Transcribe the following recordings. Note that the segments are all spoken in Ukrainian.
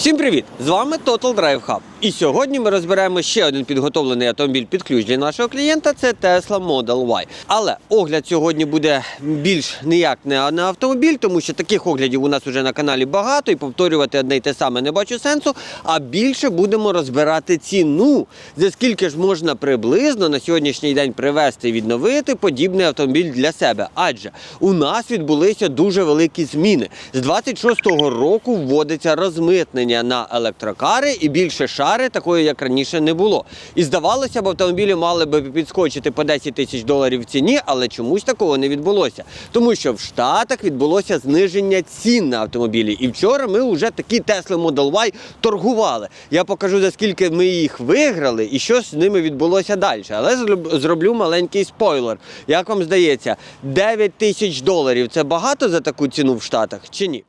Всім привіт! З вами Total Drive Hub. І сьогодні ми розберемо ще один підготовлений автомобіль під ключ для нашого клієнта. Це Tesla Model Y. Але огляд сьогодні буде більш ніяк не на автомобіль, тому що таких оглядів у нас вже на каналі багато, і повторювати одне й те саме не бачу сенсу. А більше будемо розбирати ціну, за скільки ж можна приблизно на сьогоднішній день привезти і відновити подібний автомобіль для себе. Адже у нас відбулися дуже великі зміни. З 26-го року вводиться розмитнення на електрокари і більше шари такої, як раніше, не було. І здавалося б, автомобілі мали би підскочити по 10 тисяч доларів в ціні, але чомусь такого не відбулося. Тому що в Штатах відбулося зниження цін на автомобілі. І вчора ми вже такі Tesla Model Y торгували. Я покажу за скільки ми їх виграли і що з ними відбулося далі. Але зроблю маленький спойлер. Як вам здається, 9 тисяч доларів це багато за таку ціну в Штатах чи ні?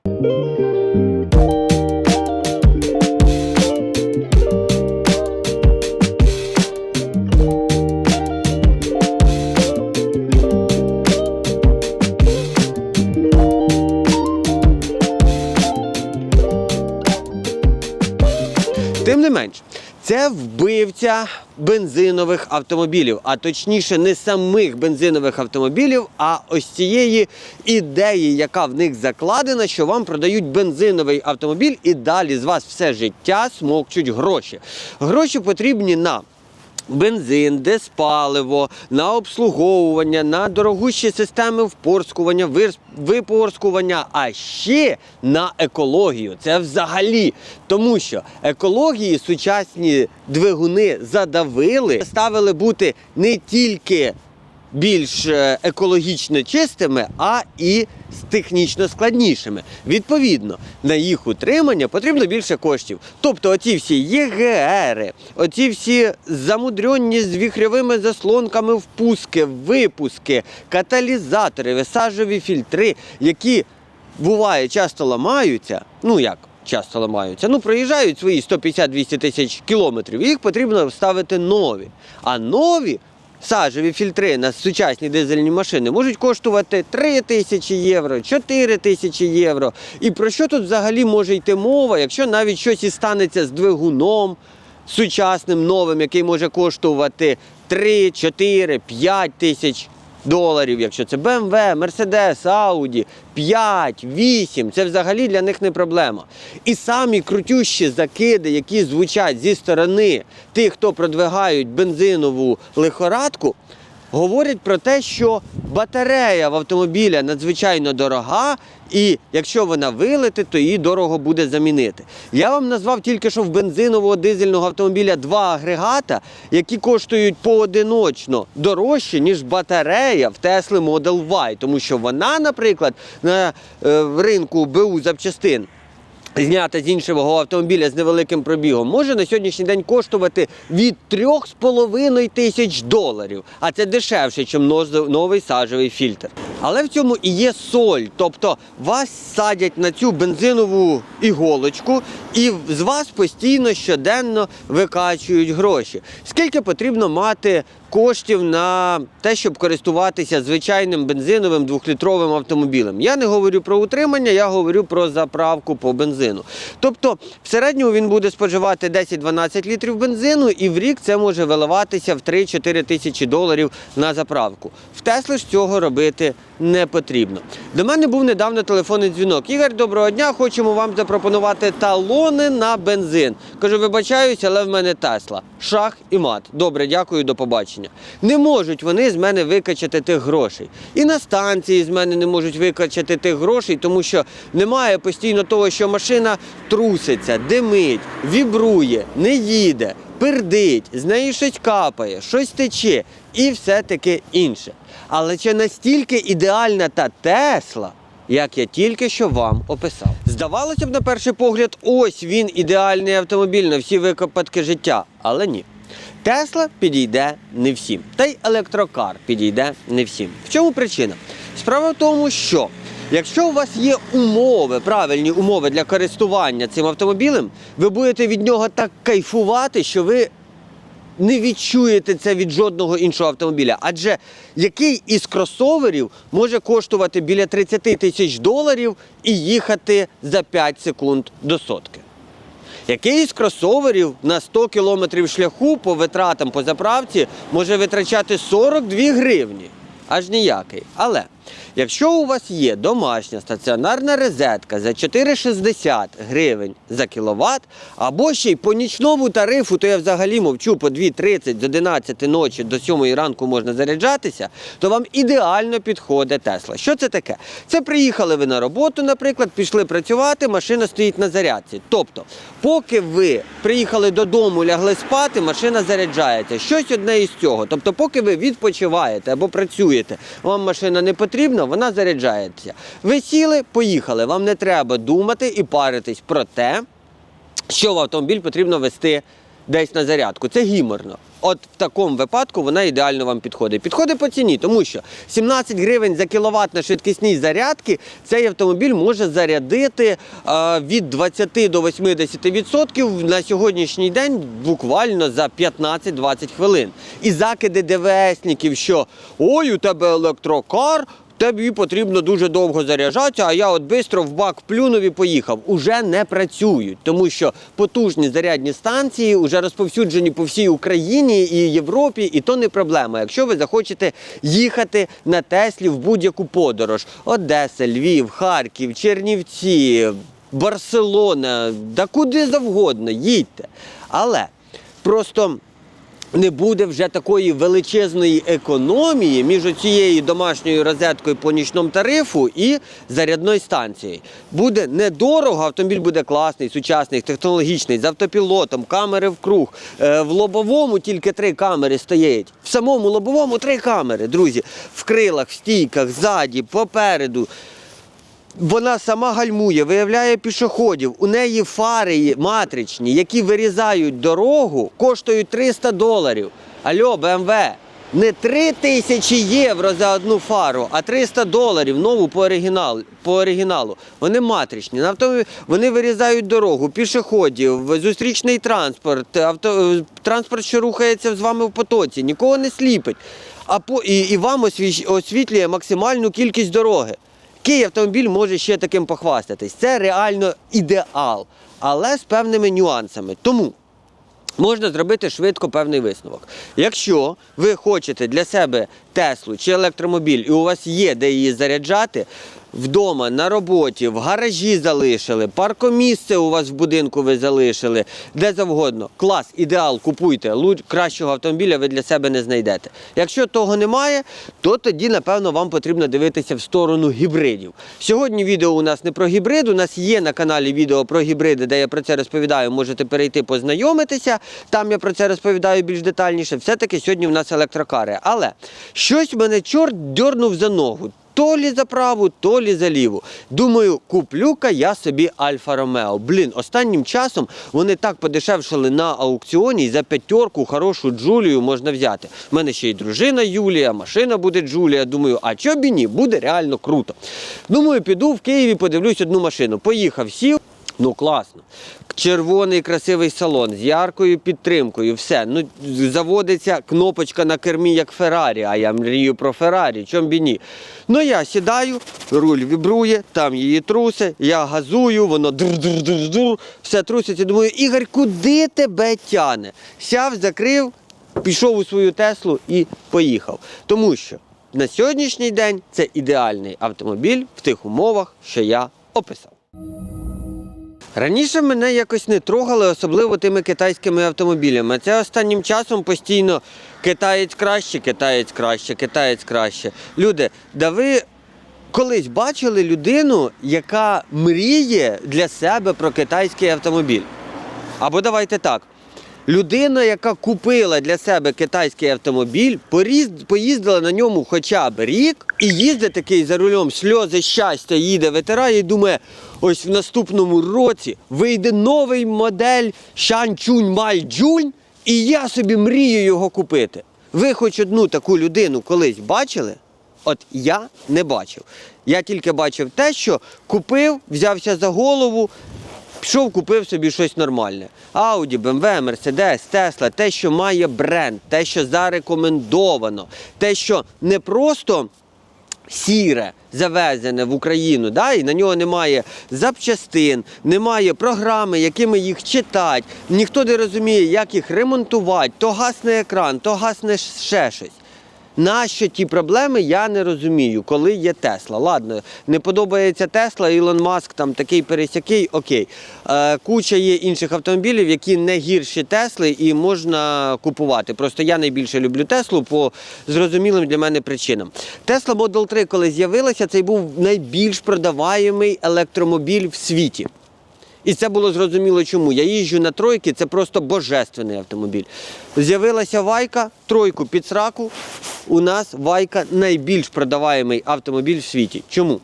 Вбивця бензинових автомобілів, а точніше, не самих бензинових автомобілів, а ось цієї ідеї, яка в них закладена, що вам продають бензиновий автомобіль і далі з вас все життя смокчуть гроші. Гроші потрібні на бензин, диспаливо, на обслуговування, на дорогущі системи впорскування, випорскування, а ще на екологію. Це взагалі. Тому що екології сучасні двигуни задавили, ставили бути не тільки більш е, екологічно чистими, а і технічно складнішими. Відповідно, на їх утримання потрібно більше коштів. Тобто, оці всі ЄГРи, оці всі замудрені з віхрьовими заслонками впуски, випуски, каталізатори, висаджові фільтри, які буває часто ламаються. Ну як? Часто ламаються. Ну, проїжджають свої 150-200 тисяч кілометрів, їх потрібно ставити нові. А нові сажеві фільтри на сучасні дизельні машини можуть коштувати 3 тисячі євро, 4 тисячі євро. І про що тут взагалі може йти мова, якщо навіть щось і станеться з двигуном сучасним новим, який може коштувати 3, 4, 5 тисяч доларів, якщо це BMW, Mercedes, Audi, 5, 8, це взагалі для них не проблема. І самі крутющі закиди, які звучать зі сторони тих, хто продвигають бензинову лихорадку, говорять про те, що батарея в автомобіля надзвичайно дорога, і якщо вона вилетить, то її дорого буде замінити. Я вам назвав тільки що в бензинового дизельного автомобіля два агрегата, які коштують поодиночно дорожче, ніж батарея в Tesla Model Y, тому що вона, наприклад, на е, ринку БУ запчастин. Знята з іншого автомобіля з невеликим пробігом може на сьогоднішній день коштувати від 3,5 тисяч доларів, а це дешевше, ніж новий сажевий фільтр. Але в цьому і є соль, тобто вас садять на цю бензинову іголочку, і з вас постійно щоденно викачують гроші. Скільки потрібно мати коштів на те, щоб користуватися звичайним бензиновим двохлітровим автомобілем? Я не говорю про утримання, я говорю про заправку по бензину. Тобто, в середньому він буде споживати 10-12 літрів бензину, і в рік це може виливатися в 3-4 тисячі доларів на заправку. В Тесли ж цього робити не потрібно. До мене був недавно телефонний дзвінок. Ігор, доброго дня, хочемо вам запропонувати талони на бензин. Кажу, вибачаюсь, але в мене Тесла. Шах і мат. Добре, дякую, до побачення. Не можуть вони з мене викачати тих грошей. І на станції з мене не можуть викачати тих грошей, тому що немає постійно того, що машина труситься, димить, вібрує, не їде, пердить, з неї щось капає, щось тече і все таке інше. Але чи настільки ідеальна та Тесла, як я тільки що вам описав? Здавалося б, на перший погляд, ось він ідеальний автомобіль на всі випадки життя, але ні. Тесла підійде не всім, та й електрокар підійде не всім. В чому причина? Справа в тому, що якщо у вас є умови, правильні умови для користування цим автомобілем, ви будете від нього так кайфувати, що ви не відчуєте це від жодного іншого автомобіля. Адже який із кросоверів може коштувати біля 30 тисяч доларів і їхати за 5 секунд до сотки? Якийсь з кросоверів на 100 кілометрів шляху по витратам по заправці може витрачати 42 гривні. Аж ніякий. Але якщо у вас є домашня стаціонарна розетка за 4,60 гривень за кіловат, або ще й по нічному тарифу, то я взагалі мовчу по 2,30 з 11 ночі до 7 ранку можна заряджатися, то вам ідеально підходить Тесла. Що це таке? Це приїхали ви на роботу, наприклад, пішли працювати, машина стоїть на зарядці. Тобто, поки ви приїхали додому, лягли спати, машина заряджається. Щось одне із цього. Тобто, поки ви відпочиваєте або працюєте, вам машина не потрібна, вона заряджається. Ви сіли, поїхали. Вам не треба думати і паритись про те, що в автомобіль потрібно вести десь на зарядку. Це гіморно. От в такому випадку вона ідеально вам підходить. Підходить по ціні, тому що 17 гривень за кіловат на швидкісній зарядці цей автомобіль може зарядити е, від 20 до 80% на сьогоднішній день буквально за 15-20 хвилин. І закиди ДВСників, що ой, у тебе електрокар, Тобі потрібно дуже довго заряджатися, а я от бистро в бак плюнув і поїхав. Уже не працюють, тому що потужні зарядні станції вже розповсюджені по всій Україні і Європі, і то не проблема. Якщо ви захочете їхати на Теслі в будь-яку подорож: Одеса, Львів, Харків, Чернівці, Барселона, да куди завгодно, їдьте. Але просто не буде вже такої величезної економії між цією домашньою розеткою по нічному тарифу і зарядною станцією. Буде недорого, автомобіль буде класний, сучасний, технологічний, з автопілотом, камери в круг. Е, В лобовому тільки три камери стоять. В самому лобовому три камери, друзі. В крилах, в стійках, ззаді, попереду. Вона сама гальмує, виявляє пішоходів. У неї фари матричні, які вирізають дорогу, коштують 300 доларів. Альо, БМВ, не 3 тисячі євро за одну фару, а 300 доларів нову по оригіналу. По оригіналу. Вони матричні. Вони вирізають дорогу, пішоходів, зустрічний транспорт, авто, е, транспорт, що рухається з вами в потоці, нікого не сліпить. А по, і, і вам освітлює максимальну кількість дороги. Який автомобіль може ще таким похвастатись? Це реально ідеал, але з певними нюансами. Тому можна зробити швидко певний висновок. Якщо ви хочете для себе Теслу чи електромобіль, і у вас є де її заряджати. Вдома, на роботі, в гаражі залишили, паркомісце у вас в будинку ви залишили, де завгодно. Клас, ідеал, купуйте. Кращого автомобіля ви для себе не знайдете. Якщо того немає, то тоді, напевно, вам потрібно дивитися в сторону гібридів. Сьогодні відео у нас не про гібрид, у нас є на каналі відео про гібриди, де я про це розповідаю. Можете перейти познайомитися. Там я про це розповідаю більш детальніше. Все-таки сьогодні в нас електрокари. Але щось мене чорт дьорнув за ногу. То лі за праву, то лі за ліву. Думаю, куплю-ка я собі Альфа Ромео. Блін, останнім часом вони так подешевшили на аукціоні і за п'ятерку хорошу Джулію можна взяти. У мене ще й дружина Юлія, машина буде Джулія. Думаю, а чо б ні, буде реально круто. Думаю, піду в Києві, подивлюсь одну машину. Поїхав, сів. Ну класно. Червоний красивий салон з яркою підтримкою. Все. Ну, заводиться кнопочка на кермі, як Феррарі, а я мрію про Феррарі, чом бі ні. Ну я сідаю, руль вібрує, там її труси, я газую, воно дур-дур-дур-дур, все труситься. Думаю, Ігор, куди тебе тяне? Сяв, закрив, пішов у свою Теслу і поїхав. Тому що на сьогоднішній день це ідеальний автомобіль в тих умовах, що я описав. Раніше мене якось не трогали, особливо тими китайськими автомобілями. Це останнім часом постійно китаєць краще, китаєць краще, китаєць краще. Люди, да ви колись бачили людину, яка мріє для себе про китайський автомобіль? Або давайте так. Людина, яка купила для себе китайський автомобіль, поїздила на ньому хоча б рік і їздить такий за рулем, сльози щастя їде, витирає і думає, ось в наступному році вийде новий модель Шанчунь Мальджунь, і я собі мрію його купити. Ви хоч одну таку людину колись бачили? От я не бачив. Я тільки бачив те, що купив, взявся за голову, Пішов, купив собі щось нормальне. Audi, BMW, Mercedes, Tesla, те, що має бренд, те, що зарекомендовано, те, що не просто сіре завезене в Україну, да, і на нього немає запчастин, немає програми, якими їх читати, ніхто не розуміє, як їх ремонтувати, то гасне екран, то гасне ще щось. Нащо ті проблеми, я не розумію, коли є Тесла. Ладно, не подобається Тесла, Ілон Маск там такий пересякий, окей. Е, куча є інших автомобілів, які не гірші Тесли і можна купувати. Просто я найбільше люблю Теслу по зрозумілим для мене причинам. Тесла Model 3, коли з'явилася, це був найбільш продаваємий електромобіль в світі. І це було зрозуміло чому. Я їжджу на тройки, це просто божественний автомобіль. З'явилася вайка, тройку під сраку. У нас вайка найбільш продаваємий автомобіль в світі. Чому?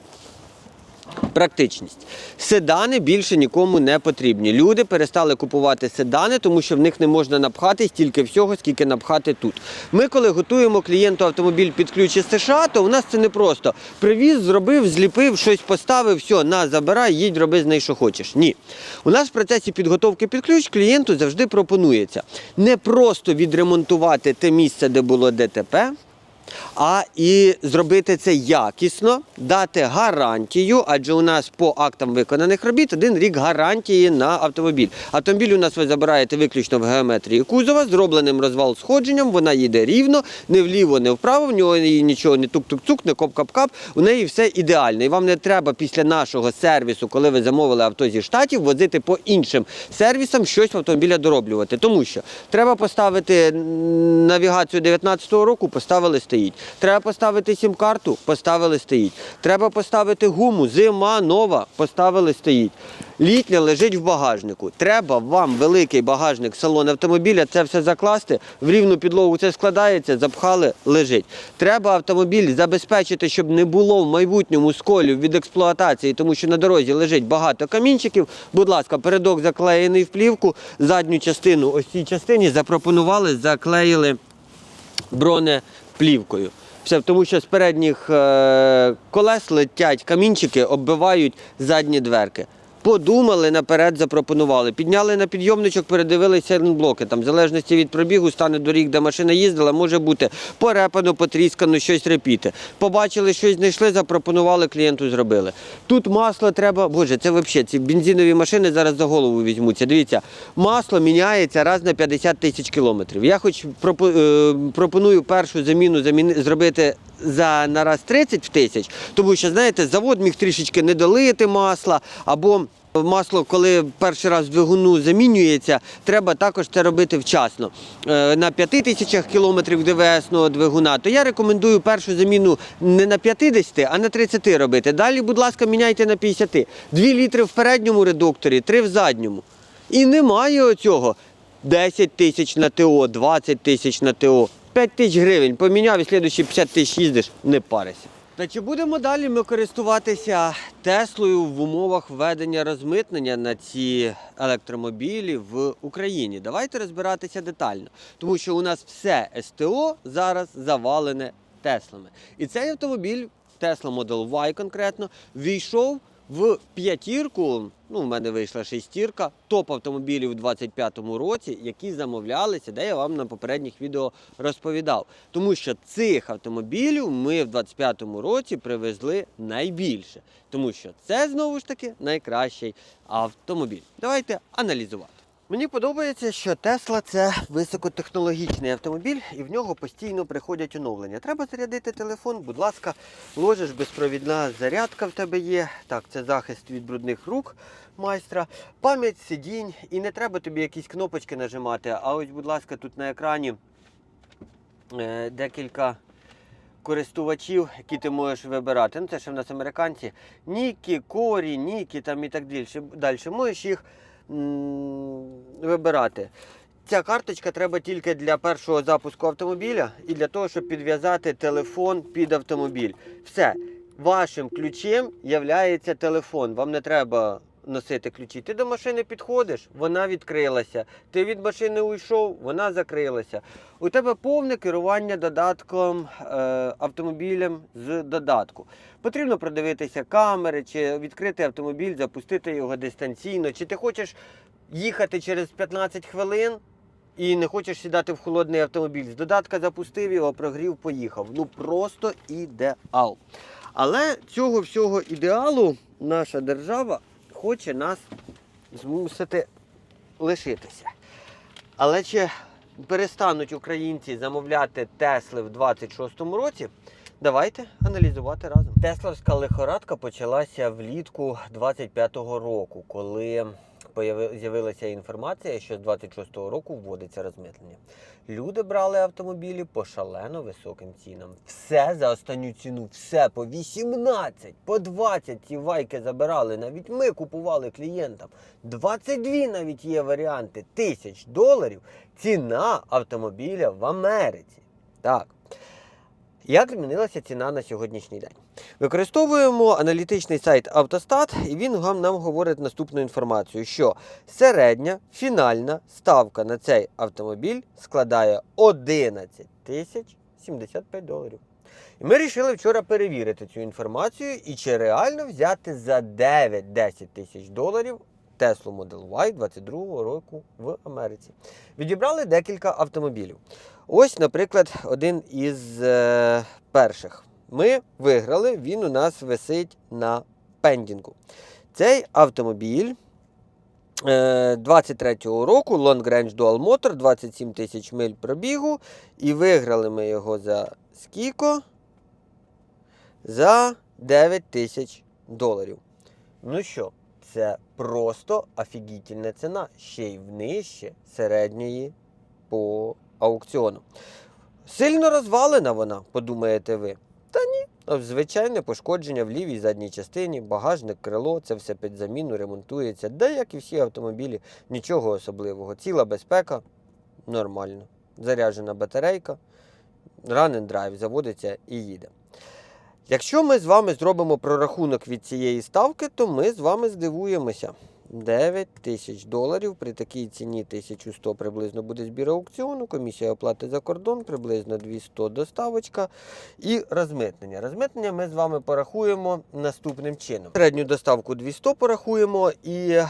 Практичність. Седани більше нікому не потрібні. Люди перестали купувати седани, тому що в них не можна напхати стільки всього, скільки напхати тут. Ми, коли готуємо клієнту автомобіль під ключ США, то у нас це не просто привіз, зробив, зліпив, щось поставив, все, на, забирай, їдь, роби з неї, що хочеш. Ні. У нас в процесі підготовки під ключ клієнту завжди пропонується не просто відремонтувати те місце, де було ДТП а і зробити це якісно, дати гарантію, адже у нас по актам виконаних робіт один рік гарантії на автомобіль. Автомобіль у нас ви забираєте виключно в геометрії кузова, зробленим розвал сходженням, вона їде рівно, не вліво, не вправо, в нього її нічого не тук-тук-тук, не коп-кап-кап, у неї все ідеально. І вам не треба після нашого сервісу, коли ви замовили авто зі штатів, возити по іншим сервісам щось в автомобіля дороблювати. Тому що треба поставити навігацію 19-го року, поставили стоїть. Треба поставити сім-карту, поставили стоїть. Треба поставити гуму, зима нова, поставили стоїть. Літня лежить в багажнику. Треба вам великий багажник салон автомобіля, це все закласти, в рівну підлогу це складається, запхали, лежить. Треба автомобіль забезпечити, щоб не було в майбутньому сколів від експлуатації, тому що на дорозі лежить багато камінчиків. Будь ласка, передок заклеєний в плівку, задню частину, ось цій частині запропонували, заклеїли бронеплівкою. Все, тому що з передніх е, колес летять камінчики, оббивають задні дверки. Подумали, наперед запропонували. Підняли на підйомничок, передивилися блоки. Там, в залежності від пробігу, стане доріг, де машина їздила, може бути порепано, потріскано, щось репіти. Побачили, щось знайшли, запропонували, клієнту зробили. Тут масло треба, боже, це взагалі ці бензинові машини зараз за голову візьмуться. Дивіться, масло міняється раз на 50 тисяч кілометрів. Я хоч е, пропоную першу заміну зробити за на раз 30 тисяч, тому що, знаєте, завод міг трішечки не долити масла, або масло, коли перший раз в двигуну замінюється, треба також це робити вчасно. Е, На 5 тисячах кілометрів ДВСного двигуна, то я рекомендую першу заміну не на 50, а на 30 робити. Далі, будь ласка, міняйте на 50. 2 літри в передньому редукторі, 3 в задньому. І немає оцього 10 тисяч на ТО, 20 тисяч на ТО. 5 тисяч гривень поміняв і слідуючі 50 тисяч їздиш, не парися. Та чи будемо далі ми користуватися Теслою в умовах введення розмитнення на ці електромобілі в Україні? Давайте розбиратися детально, тому що у нас все СТО зараз завалене Теслами. І цей автомобіль, Tesla Model Y конкретно, війшов в п'ятірку. Ну, в мене вийшла шестірка топ автомобілів у 25-му році, які замовлялися, де я вам на попередніх відео розповідав. Тому що цих автомобілів ми в 25-му році привезли найбільше. Тому що це знову ж таки найкращий автомобіль. Давайте аналізувати. Мені подобається, що Тесла це високотехнологічний автомобіль, і в нього постійно приходять оновлення. Треба зарядити телефон, будь ласка, ложиш безпровідна зарядка в тебе є. Так, це захист від брудних рук майстра, пам'ять сидінь, і не треба тобі якісь кнопочки нажимати. А ось, будь ласка, тут на екрані е, декілька користувачів, які ти можеш вибирати. Ну, це ще в нас американці. Нікі, Корі, Нікі там і так далі. Далі можеш їх вибирати. Ця карточка треба тільки для першого запуску автомобіля і для того, щоб підв'язати телефон під автомобіль. Все, вашим ключем є телефон. Вам не треба носити ключі. Ти до машини підходиш, вона відкрилася. Ти від машини уйшов, вона закрилася. У тебе повне керування додатком е, автомобілем з додатку. Потрібно продивитися камери, чи відкрити автомобіль, запустити його дистанційно, чи ти хочеш їхати через 15 хвилин. І не хочеш сідати в холодний автомобіль. З додатка запустив його, прогрів, поїхав. Ну просто ідеал. Але цього всього ідеалу наша держава хоче нас змусити лишитися. Але чи перестануть українці замовляти Тесли в 26-му році? Давайте аналізувати разом. Тесловська лихорадка почалася влітку 25-го року, коли з'явилася інформація, що з 26-го року вводиться розмитлення. Люди брали автомобілі по шалено високим цінам. Все за останню ціну, все по 18, по 20 ці вайки забирали. Навіть ми купували клієнтам. 22 навіть є варіанти тисяч доларів. Ціна автомобіля в Америці. Так. Як змінилася ціна на сьогоднішній день? Використовуємо аналітичний сайт Автостат, і він вам нам говорить наступну інформацію: що середня фінальна ставка на цей автомобіль складає 11 тисяч 75 доларів. І ми вирішили вчора перевірити цю інформацію і чи реально взяти за 9-10 тисяч доларів Tesla Model Y 22 року в Америці. Відібрали декілька автомобілів. Ось, наприклад, один із е, перших. Ми виграли, він у нас висить на пендінгу. Цей автомобіль е, 23-го року Long Range Dual Motor, 27 тисяч миль пробігу. І виграли ми його за скільки? За 9 тисяч доларів. Ну що, це просто офігітельна ціна, ще й внижче середньої по аукціону. Сильно розвалена вона, подумаєте ви. Та ні. Звичайне пошкодження в лівій задній частині, багажник, крило, це все під заміну ремонтується. Де, як і всі автомобілі, нічого особливого. Ціла безпека нормально. Заряджена батарейка, run and drive заводиться і їде. Якщо ми з вами зробимо прорахунок від цієї ставки, то ми з вами здивуємося. 9 тисяч доларів при такій ціні 1100 приблизно буде збір аукціону, комісія оплати за кордон, приблизно 200 доставочка і розмитнення. Розмитнення ми з вами порахуємо наступним чином. Середню доставку 200 порахуємо, і е,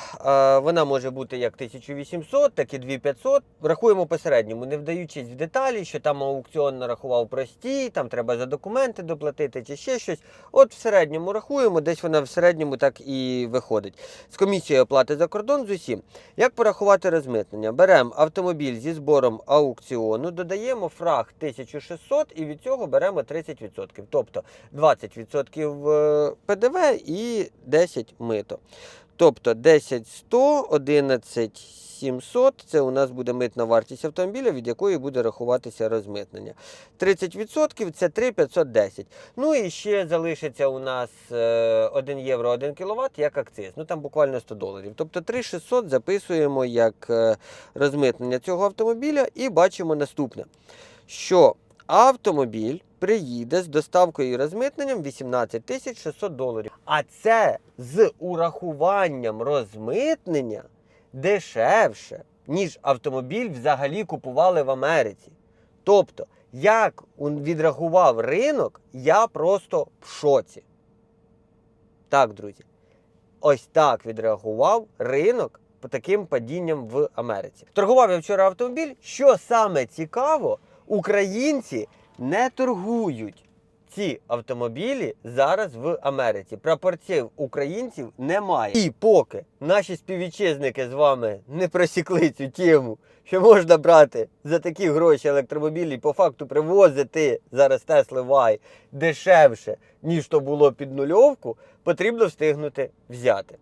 вона може бути як 1800, так і 2500. Рахуємо по середньому, не вдаючись в деталі, що там аукціон нарахував прості, там треба за документи доплатити чи ще щось. От в середньому рахуємо, десь вона в середньому так і виходить. З комісією оплати за кордон з усім. Як порахувати розмитнення? Беремо автомобіль зі збором аукціону, додаємо фраг 1600 і від цього беремо 30%. Тобто 20% е, ПДВ і 10 мито. Тобто 10 100, 11 700 це у нас буде митна вартість автомобіля, від якої буде рахуватися розмитнення. 30% це 3,510. Ну і ще залишиться у нас е, 1 євро 1 кВт як акциз. Ну там буквально 100 доларів. Тобто 3600 записуємо як е, розмитнення цього автомобіля і бачимо наступне, що автомобіль приїде з доставкою і розмитненням 18 тисяч 600 доларів. А це з урахуванням розмитнення дешевше, ніж автомобіль взагалі купували в Америці. Тобто, як відрахував ринок, я просто в шоці. Так, друзі. Ось так відреагував ринок по таким падінням в Америці. Торгував я вчора автомобіль. Що саме цікаво, українці не торгують ці автомобілі зараз в Америці. Прапорців українців немає. І поки наші співвітчизники з вами не просікли цю тему, що можна брати за такі гроші електромобілі по факту привозити зараз Tesla Y дешевше, ніж то було під нульовку, потрібно встигнути взяти.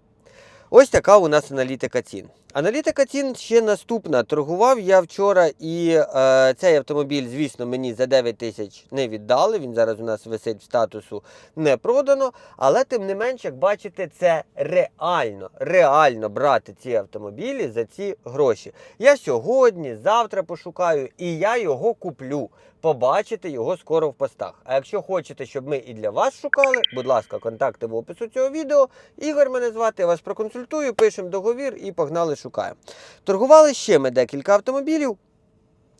Ось така у нас аналітика цін. Аналітика цін ще наступна. Торгував я вчора і е, цей автомобіль, звісно, мені за 9 тисяч не віддали. Він зараз у нас висить в статусу не продано. Але тим не менш, як бачите, це реально, реально брати ці автомобілі за ці гроші. Я сьогодні, завтра пошукаю і я його куплю. Побачите його скоро в постах. А якщо хочете, щоб ми і для вас шукали, будь ласка, контакти в опису цього відео. Ігор мене звати, я вас проконсультую, пишемо договір і погнали шукаємо. Торгували ще ми декілька автомобілів.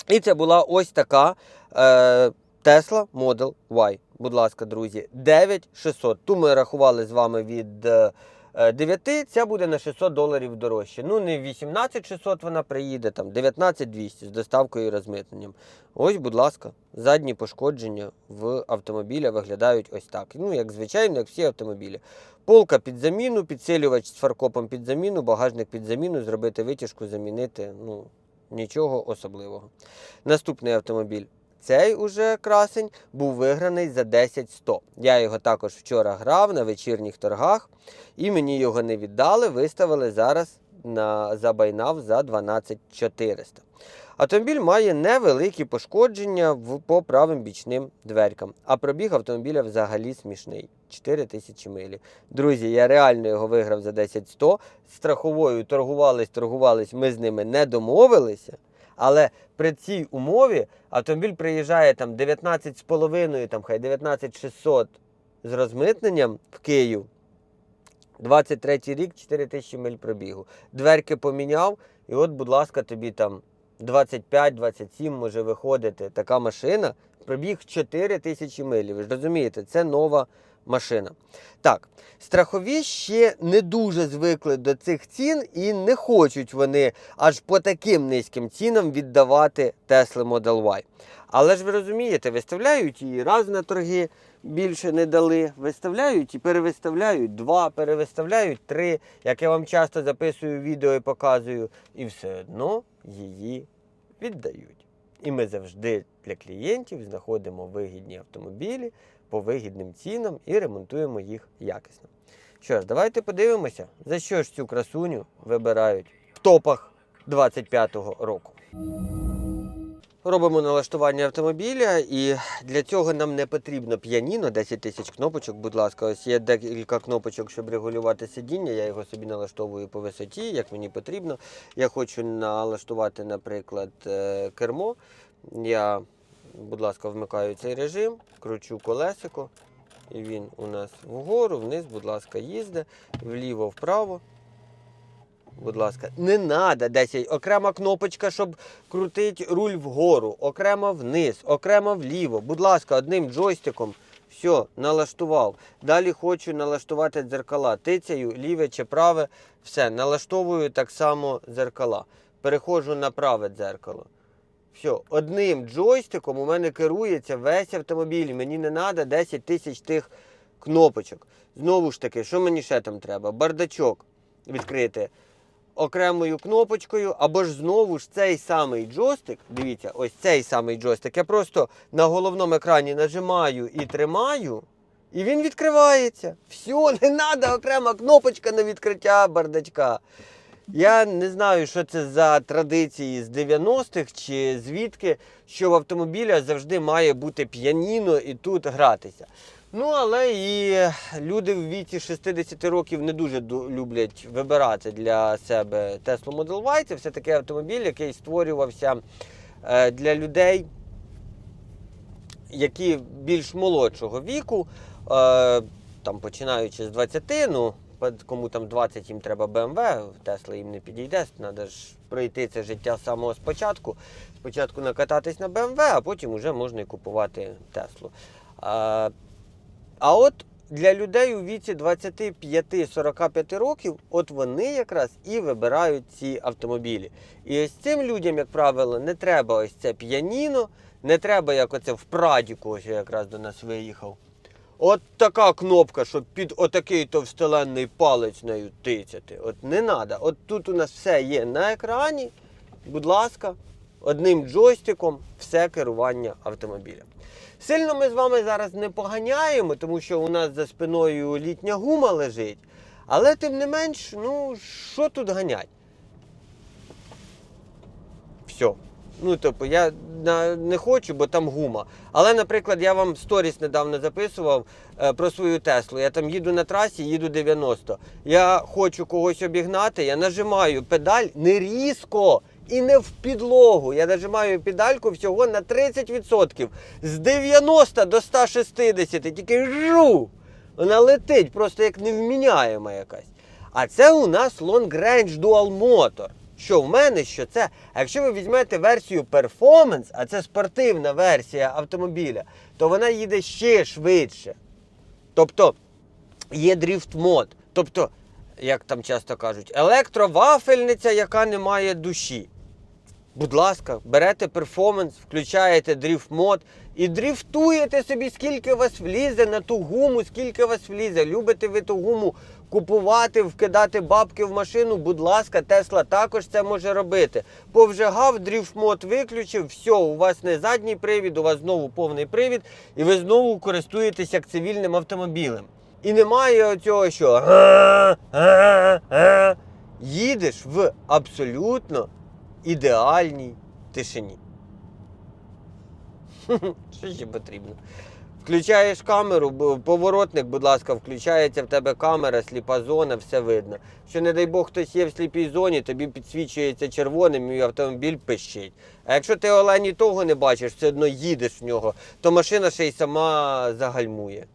І це була ось така е, Tesla Model Y. Будь ласка, друзі, 9600. Ту ми рахували з вами від е, 9 ця буде на 600 доларів дорожче. Ну, не 18 600 вона приїде, там 19 200 з доставкою і розмитненням. Ось, будь ласка, задні пошкодження в автомобіля виглядають ось так. Ну, як звичайно, як всі автомобілі. Полка під заміну, підсилювач з фаркопом під заміну, багажник під заміну, зробити витяжку, замінити. Ну, нічого особливого. Наступний автомобіль. Цей уже красень був виграний за 10 100. Я його також вчора грав на вечірніх торгах, і мені його не віддали, виставили зараз на забайнав за 12 400. Автомобіль має невеликі пошкодження в, по правим бічним дверкам, а пробіг автомобіля взагалі смішний 4 тисячі милі. Друзі, я реально його виграв за 10 100. З страховою торгувались, торгувались, ми з ними не домовилися. Але при цій умові автомобіль приїжджає там 19,5, там хай 19,600 з розмитненням в Київ. 23 рік, 4 тисячі миль пробігу. Дверки поміняв, і от, будь ласка, тобі там 25-27 може виходити така машина. Пробіг 4 тисячі миль. Ви ж розумієте, це нова машина. Так, страхові ще не дуже звикли до цих цін і не хочуть вони аж по таким низьким цінам віддавати Tesla Model Y. Але ж ви розумієте, виставляють її раз на торги більше не дали, виставляють і перевиставляють два, перевиставляють три, як я вам часто записую відео і показую, і все одно її віддають. І ми завжди для клієнтів знаходимо вигідні автомобілі по вигідним цінам і ремонтуємо їх якісно. Що ж, давайте подивимося, за що ж цю красуню вибирають в топах 25-го року. Робимо налаштування автомобіля, і для цього нам не потрібно піаніно, 10 тисяч кнопочок, будь ласка. Ось є декілька кнопочок, щоб регулювати сидіння. Я його собі налаштовую по висоті, як мені потрібно. Я хочу налаштувати, наприклад, е, кермо. Я, будь ласка, вмикаю цей режим, кручу колесико, і він у нас вгору, вниз, будь ласка, їздить, вліво, вправо. Будь ласка, не треба 10. Окрема кнопочка, щоб крутити руль вгору, окремо вниз, окремо вліво. Будь ласка, одним джойстиком. Все, налаштував. Далі хочу налаштувати дзеркала. Тицяю, ліве чи праве. Все, налаштовую так само дзеркала. Переходжу на праве дзеркало. Все, одним джойстиком у мене керується весь автомобіль. Мені не треба 10 тисяч тих кнопочок. Знову ж таки, що мені ще там треба? Бардачок відкрити окремою кнопочкою, або ж знову ж цей самий джойстик. Дивіться, ось цей самий джойстик. Я просто на головному екрані нажимаю і тримаю. І він відкривається. Все, не треба окрема кнопочка на відкриття бардачка. Я не знаю, що це за традиції з 90-х чи звідки, що в автомобіля завжди має бути піаніно і тут гратися. Ну, але і люди в віці 60 років не дуже люблять вибирати для себе Tesla Model Y. Це все-таки автомобіль, який створювався е, для людей, які більш молодшого віку, е, там починаючи з 20, ну, кому там 20 їм треба BMW, Тесла їм не підійде, треба ж пройти це життя з самого спочатку. Спочатку накататись на BMW, а потім вже можна і купувати Теслу. А, а от для людей у віці 25-45 років, от вони якраз і вибирають ці автомобілі. І ось цим людям, як правило, не треба ось це п'яніно, не треба, як оце в Прадіку, якраз до нас виїхав. От така кнопка, щоб під отакий товстеленний палець нею тицяти. От не треба. От тут у нас все є на екрані. Будь ласка, одним джойстиком все керування автомобілем. Сильно ми з вами зараз не поганяємо, тому що у нас за спиною літня гума лежить. Але тим не менш, ну що тут ганять? Все. Ну, тобто, я не хочу, бо там гума. Але, наприклад, я вам сторіс недавно записував е, про свою Теслу. Я там їду на трасі, їду 90. Я хочу когось обігнати, я нажимаю педаль не різко і не в підлогу. Я нажимаю педальку всього на 30%. З 90 до 160, тільки жу! Вона летить, просто як невміняєма якась. А це у нас Long Range Dual Motor. Що в мене, що це? А якщо ви візьмете версію Performance, а це спортивна версія автомобіля, то вона їде ще швидше. Тобто є дріфт мод. Тобто як там часто кажуть, електровафельниця, яка не має душі. Будь ласка, берете перформанс, включаєте дріфт мод і дріфтуєте собі, скільки вас влізе на ту гуму, скільки вас влізе. Любите ви ту гуму купувати, вкидати бабки в машину. Будь ласка, Тесла також це може робити. Повжигав, дріфт мод виключив, все, у вас не задній привід, у вас знову повний привід, і ви знову користуєтесь як цивільним автомобілем. І немає оцього, що їдеш в абсолютно ідеальній тишині. Що ще потрібно? Включаєш камеру, поворотник, будь ласка, включається в тебе камера, сліпа зона, все видно. Що, не дай Бог, хтось є в сліпій зоні, тобі підсвічується червоним і автомобіль пищить. А якщо ти олені того не бачиш, все одно їдеш в нього, то машина ще й сама загальмує.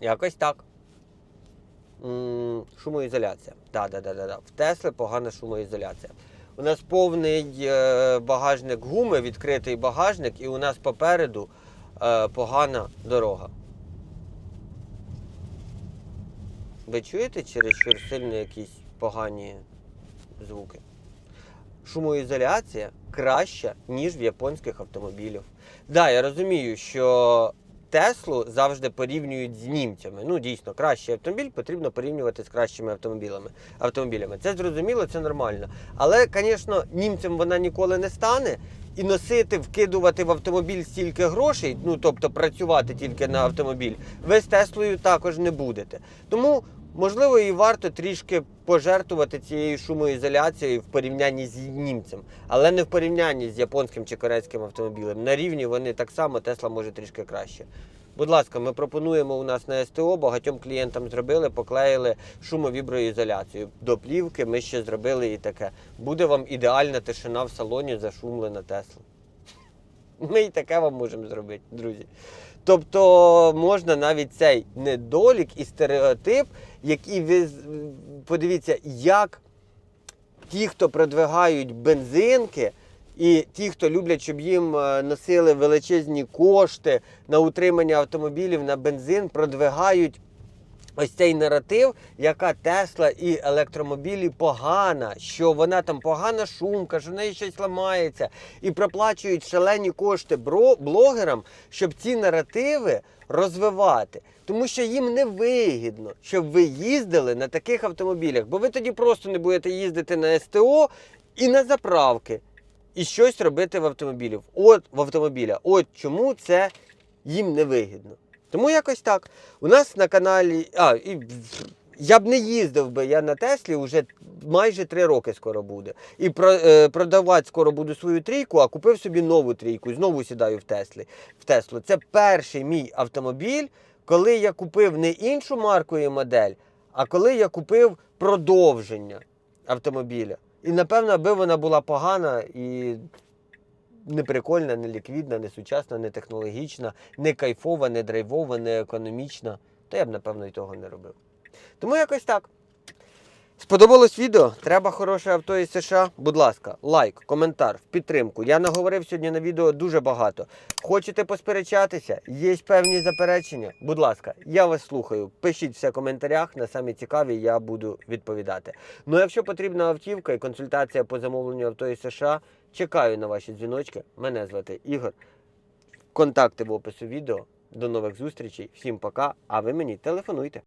Якось так. Шумоізоляція. Да, да, да, да. В Тесли погана шумоізоляція. У нас повний е, багажник гуми, відкритий багажник, і у нас попереду е, погана дорога. Ви чуєте чересчур сильно якісь погані звуки? Шумоізоляція краща, ніж в японських автомобілів. Так, да, я розумію, що Теслу завжди порівнюють з німцями. Ну, дійсно, кращий автомобіль потрібно порівнювати з кращими автомобілями. автомобілями. Це зрозуміло, це нормально. Але, звісно, німцям вона ніколи не стане. І носити, вкидувати в автомобіль стільки грошей, ну тобто працювати тільки на автомобіль, ви з Теслою також не будете. Тому, можливо, і варто трішки пожертвувати цією шумоізоляцією в порівнянні з німцем, але не в порівнянні з японським чи корейським автомобілем. На рівні вони так само, Тесла може трішки краще. Будь ласка, ми пропонуємо у нас на СТО, багатьом клієнтам зробили, поклеїли шумовіброізоляцію. До плівки ми ще зробили і таке. Буде вам ідеальна тишина в салоні, зашумлена Тесла. Ми і таке вам можемо зробити, друзі. Тобто можна навіть цей недолік і стереотип, який ви подивіться, як ті, хто продвигають бензинки, і ті, хто люблять, щоб їм е, носили величезні кошти на утримання автомобілів на бензин, продвигають ось цей наратив, яка Тесла і електромобілі погана, що вона там погана шумка, що в неї щось ламається, і проплачують шалені кошти блогерам, щоб ці наративи розвивати. Тому що їм не вигідно, щоб ви їздили на таких автомобілях, бо ви тоді просто не будете їздити на СТО і на заправки, і щось робити в автомобілі. От в автомобіля. От чому це їм не вигідно. Тому якось так. У нас на каналі. А, і я б не їздив би я на Теслі вже майже три роки скоро буде. І про, е, продавати скоро буду свою трійку, а купив собі нову трійку. Знову сідаю в Теслі. В Теслу. Це перший мій автомобіль, коли я купив не іншу марку і модель, а коли я купив продовження автомобіля. І напевно, аби вона була погана і не прикольна, не ліквідна, не сучасна, не технологічна, не кайфова, не драйвова, не економічна, то я б, напевно, і того не робив. Тому якось так. Сподобалось відео? Треба хороше авто із США? Будь ласка, лайк, коментар, в підтримку. Я наговорив сьогодні на відео дуже багато. Хочете посперечатися? Є певні заперечення? Будь ласка, я вас слухаю. Пишіть все в коментарях, на самі цікаві я буду відповідати. Ну, якщо потрібна автівка і консультація по замовленню авто із США, чекаю на ваші дзвіночки. Мене звати Ігор. Контакти в опису відео. До нових зустрічей. Всім пока. А ви мені телефонуйте.